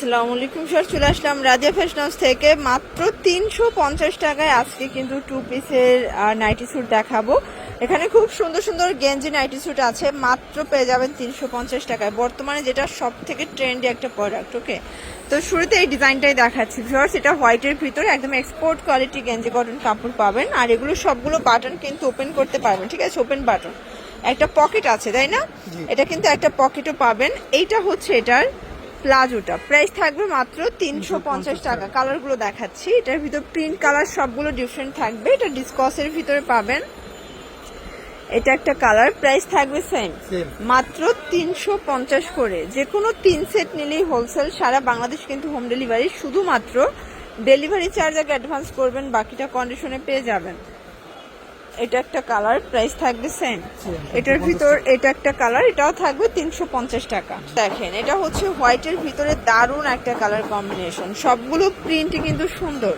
আসসালামু আলাইকুম স্যার চলে আসলাম রাজিয়া ফ্যাশন হাউস থেকে। মাত্র তিনশো পঞ্চাশ টাকায় আজকে কিন্তু টু পিসের নাইটি স্যুট দেখাবো। এখানে খুব সুন্দর সুন্দর গেঞ্জি নাইটি স্যুট আছে মাত্র পেয়ে যাবেন তিনশো পঞ্চাশ টাকায়। বর্তমানে যেটা সব থেকে ট্রেন্ডি একটা প্রোডাক্ট ওকে তো শুরুতে এই ডিজাইনটাই দেখাচ্ছি। ভিউয়ার্স এটা হোয়াইটের ভিতরে একদম এক্সপোর্ট কোয়ালিটি গেঞ্জি কটন কাপড় পাবেন। আর এগুলো সবগুলো বাটন কিন্তু ওপেন করতে পারবেন ঠিক আছে? ওপেন বাটন একটা পকেট আছে তাই না? এটা কিন্তু একটা পকেটও পাবেন। এইটা হচ্ছে এটার প্লাজোটা। প্রাইস থাকবে মাত্র তিনশো পঞ্চাশ টাকা। কালারগুলো দেখাচ্ছি। এটার ভিতর প্রিন্ট কালার সবগুলো ডিফারেন্ট থাকবে। এটা ডিসকসের ভিতরে পাবেন। এটা একটা কালার প্রাইস থাকবে সেম মাত্র তিনশো পঞ্চাশ করে। যে কোনো তিন সেট নিলেই হোলসেল সারা বাংলাদেশ কিন্তু হোম ডেলিভারি শুধুমাত্র ডেলিভারি চার্জ আগে অ্যাডভান্স করবেন বাকিটা কন্ডিশনে পেয়ে যাবেন। এটা একটা কালার প্রাইস থাকবে সেম এটার ভিতর এটা একটা কালার এটাও থাকবে তিনশো পঞ্চাশ টাকা। দেখেন এটা হচ্ছে হোয়াইটের ভিতরে দারুণ একটা কালার কম্বিনেশন সবগুলো প্রিন্ট কিন্তু সুন্দর।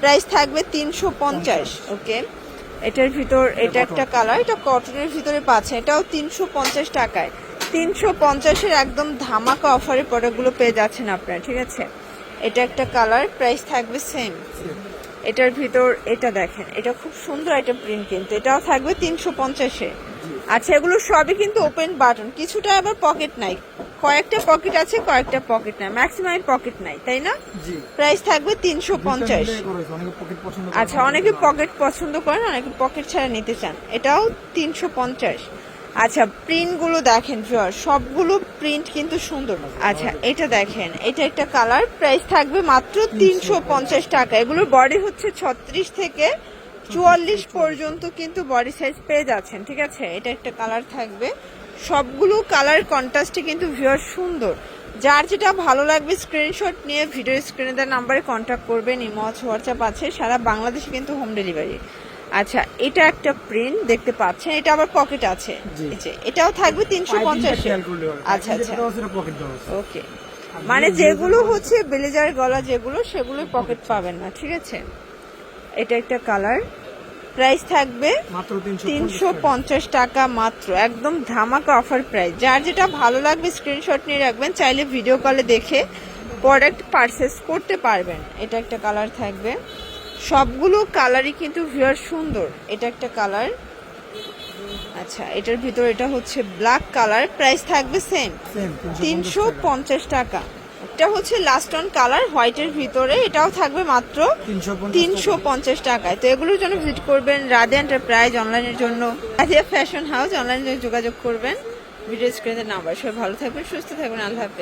প্রাইস থাকবে তিনশো পঞ্চাশ ওকে এটার ভিতর এটা একটা কালার এটা কটনের ভিতরে পাচ্ছে এটাও তিনশো পঞ্চাশ টাকায়। তিনশো পঞ্চাশের একদম ধামাকা অফারে প্রোডাক্টগুলো পেয়ে যাচ্ছেন আপনারা ঠিক আছে? এটা একটা কালার প্রাইস থাকবে সেম এটার ভিতর এটা দেখেন এটা খুব সুন্দর একটা প্রিন্ট কিন্তু এটাও থাকবে তিনশো পঞ্চাশে। আচ্ছা এগুলো সবই কিন্তু ওপেন বাটন কিছুটা আবার পকেট নাই। কয়েকটা পকেট আছে কয়েকটা পকেট নাই ম্যাক্সিমাম পকেট নাই তাই না? প্রাইস থাকবে তিনশো পঞ্চাশ। আচ্ছা অনেকে পকেট পছন্দ করেন অনেকে পকেট ছাড়া নিতে চান। এটাও তিনশো পঞ্চাশ। আচ্ছা প্রিন্টগুলো দেখেন ভিউয়ার সবগুলো প্রিন্ট কিন্তু সুন্দর। আচ্ছা এটা দেখেন, এটা একটা কালার প্রাইস থাকবে মাত্র তিনশো পঞ্চাশ টাকা। এগুলোর বডি হচ্ছে ছত্রিশ থেকে চুয়াল্লিশ পর্যন্ত কিন্তু বডি সাইজ পেয়ে যাচ্ছেন, ঠিক আছে? এটা একটা কালার থাকবে। সবগুলো কালার কন্ট্রাস্টে কিন্তু ভিউয়ার সুন্দর। যার যেটা ভালো লাগবে স্ক্রিনশট নিয়ে ভিডিও স্ক্রিনে দেওয়ার নাম্বারে কন্ট্যাক্ট করবেন, ইমো হোয়াটসঅ্যাপ আছে, সারা বাংলাদেশে কিন্তু হোম ডেলিভারি আচ্ছা এটা একটা প্রিন্ট দেখতে পাচ্ছেন এটা আবার পকেট আছে। এটাও থাকবে তিনশো পঞ্চাশ। আচ্ছা আচ্ছা। ওকে মানে যেগুলো হচ্ছে ব্লেজার গলা যেগুলো সেগুলো পকেট পাবেন না ঠিক আছে? এটা একটা কালার প্রাইস থাকবে তিনশো তিনশো পঞ্চাশ টাকা। মাত্র একদম ধামাকা অফার প্রাইস যার যেটা ভালো লাগবে স্ক্রিনশট নিয়ে রাখবেন চাইলে ভিডিও কলে দেখে প্রোডাক্ট পারচেস করতে পারবেন। এটা একটা কালার থাকবে। সবগুলো কালারই কিন্তু ভিউয়ার সুন্দর। এটা একটা কালার আচ্ছা এটার ভিতর এটা হচ্ছে ব্ল্যাক কালার প্রাইস থাকবে সেম তিনশো পঞ্চাশ টাকা। এটা হচ্ছে লাস্ট অন কালার হোয়াইটের ভিতরে। এটাও থাকবে মাত্র তিনশো তিনশো পঞ্চাশ টাকায়। তো এগুলোর জন্য ভিজিট করবেন রাধে এন্টারপ্রাইজ অনলাইনের জন্য। রাধিয়া ফ্যাশন হাউস অনলাইনে যোগাযোগ করবেন। ভিডিও স্ক্রিনের নাম্বার সবাই ভালো থাকবেন সুস্থ থাকবেন। আল্লাহ হাফেজ।